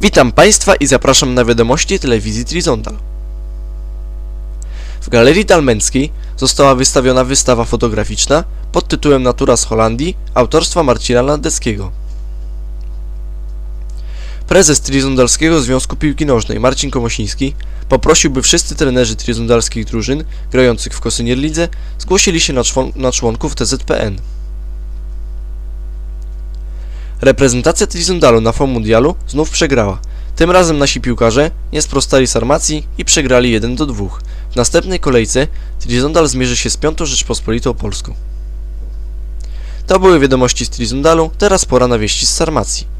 Witam Państwa i zapraszam na wiadomości telewizji Trizondal. W Galerii Dalmęckiej została wystawiona wystawa fotograficzna pod tytułem Natura z Holandii autorstwa Marcina Landeckiego. Prezes Trizondalskiego Związku Piłki Nożnej Marcin Komosiński poprosił, by wszyscy trenerzy trizondalskich drużyn grających w Kosynier Lidze zgłosili się na, człon- na członków TZPN. Reprezentacja Trizondalu na Mundialu znów przegrała. Tym razem nasi piłkarze nie sprostali Sarmacji i przegrali 1 do 2. W następnej kolejce Trizondal zmierzy się z Piątą Rzeczpospolitą Polską. To były wiadomości z Trizondalu, teraz pora na wieści z Sarmacji.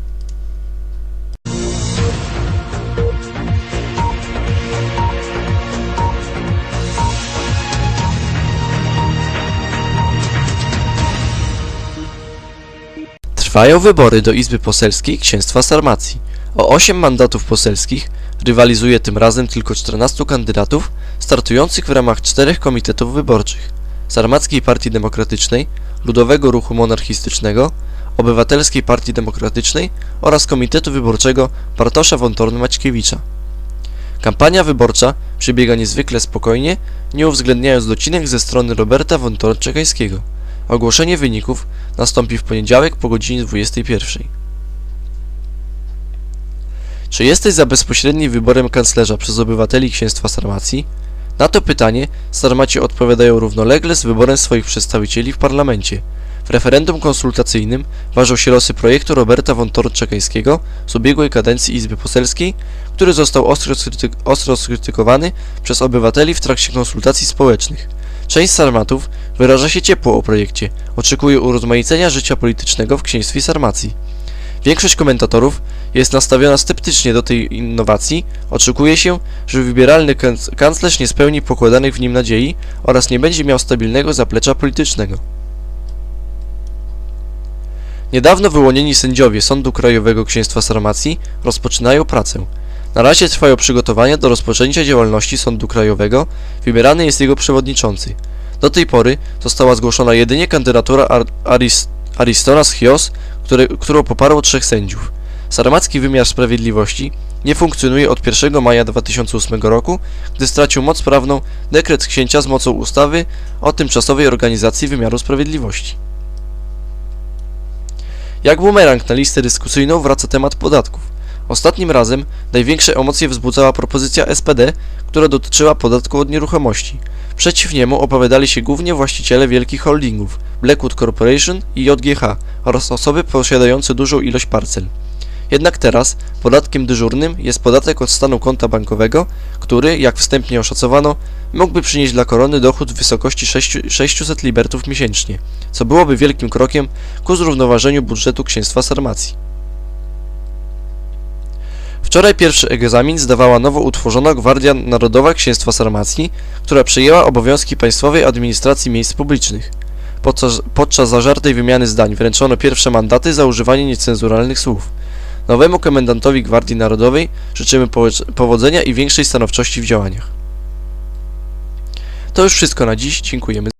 Trwają wybory do Izby Poselskiej Księstwa Sarmacji. O 8 mandatów poselskich rywalizuje tym razem tylko 14 kandydatów startujących w ramach czterech komitetów wyborczych Sarmackiej Partii Demokratycznej, Ludowego Ruchu Monarchistycznego, Obywatelskiej Partii Demokratycznej oraz Komitetu Wyborczego Bartosza Wątorny-Maćkiewicza. Kampania wyborcza przebiega niezwykle spokojnie, nie uwzględniając docinek ze strony Roberta Wątorczekańskiego. Ogłoszenie wyników nastąpi w poniedziałek po godzinie 21. Czy jesteś za bezpośrednim wyborem kanclerza przez obywateli Księstwa Sarmacji? Na to pytanie Sarmaci odpowiadają równolegle z wyborem swoich przedstawicieli w parlamencie. W referendum konsultacyjnym ważą się losy projektu Roberta Wątorczegańskiego z ubiegłej kadencji Izby Poselskiej, który został ostro, ostro skrytykowany przez obywateli w trakcie konsultacji społecznych. Część Sarmatów wyraża się ciepło o projekcie, oczekuje urozmaicenia życia politycznego w księstwie Sarmacji. Większość komentatorów jest nastawiona sceptycznie do tej innowacji, oczekuje się, że wybieralny kanc- kanclerz nie spełni pokładanych w nim nadziei oraz nie będzie miał stabilnego zaplecza politycznego. Niedawno wyłonieni sędziowie Sądu Krajowego Księstwa Sarmacji rozpoczynają pracę. Na razie trwają przygotowania do rozpoczęcia działalności Sądu Krajowego, wybierany jest jego przewodniczący. Do tej pory została zgłoszona jedynie kandydatura Ar Aris Aristonas Chios, które, którą poparło trzech sędziów. Sarmacki wymiar sprawiedliwości nie funkcjonuje od 1 maja 2008 roku, gdy stracił moc prawną dekret księcia z mocą ustawy o tymczasowej organizacji wymiaru sprawiedliwości. Jak bumerang na listę dyskusyjną wraca temat podatków. Ostatnim razem największe emocje wzbudzała propozycja SPD, która dotyczyła podatku od nieruchomości. Przeciw niemu opowiadali się głównie właściciele wielkich holdingów Blackwood Corporation i JGH oraz osoby posiadające dużą ilość parcel. Jednak teraz podatkiem dyżurnym jest podatek od stanu konta bankowego, który, jak wstępnie oszacowano, mógłby przynieść dla korony dochód w wysokości 6 600 libertów miesięcznie, co byłoby wielkim krokiem ku zrównoważeniu budżetu księstwa Sarmacji. Wczoraj pierwszy egzamin zdawała nowo utworzona Gwardia Narodowa Księstwa Sarmacji, która przejęła obowiązki Państwowej Administracji Miejsc Publicznych. Podczas, podczas zażartej wymiany zdań wręczono pierwsze mandaty za używanie niecenzuralnych słów. Nowemu komendantowi Gwardii Narodowej życzymy powodzenia i większej stanowczości w działaniach. To już wszystko na dziś, dziękujemy.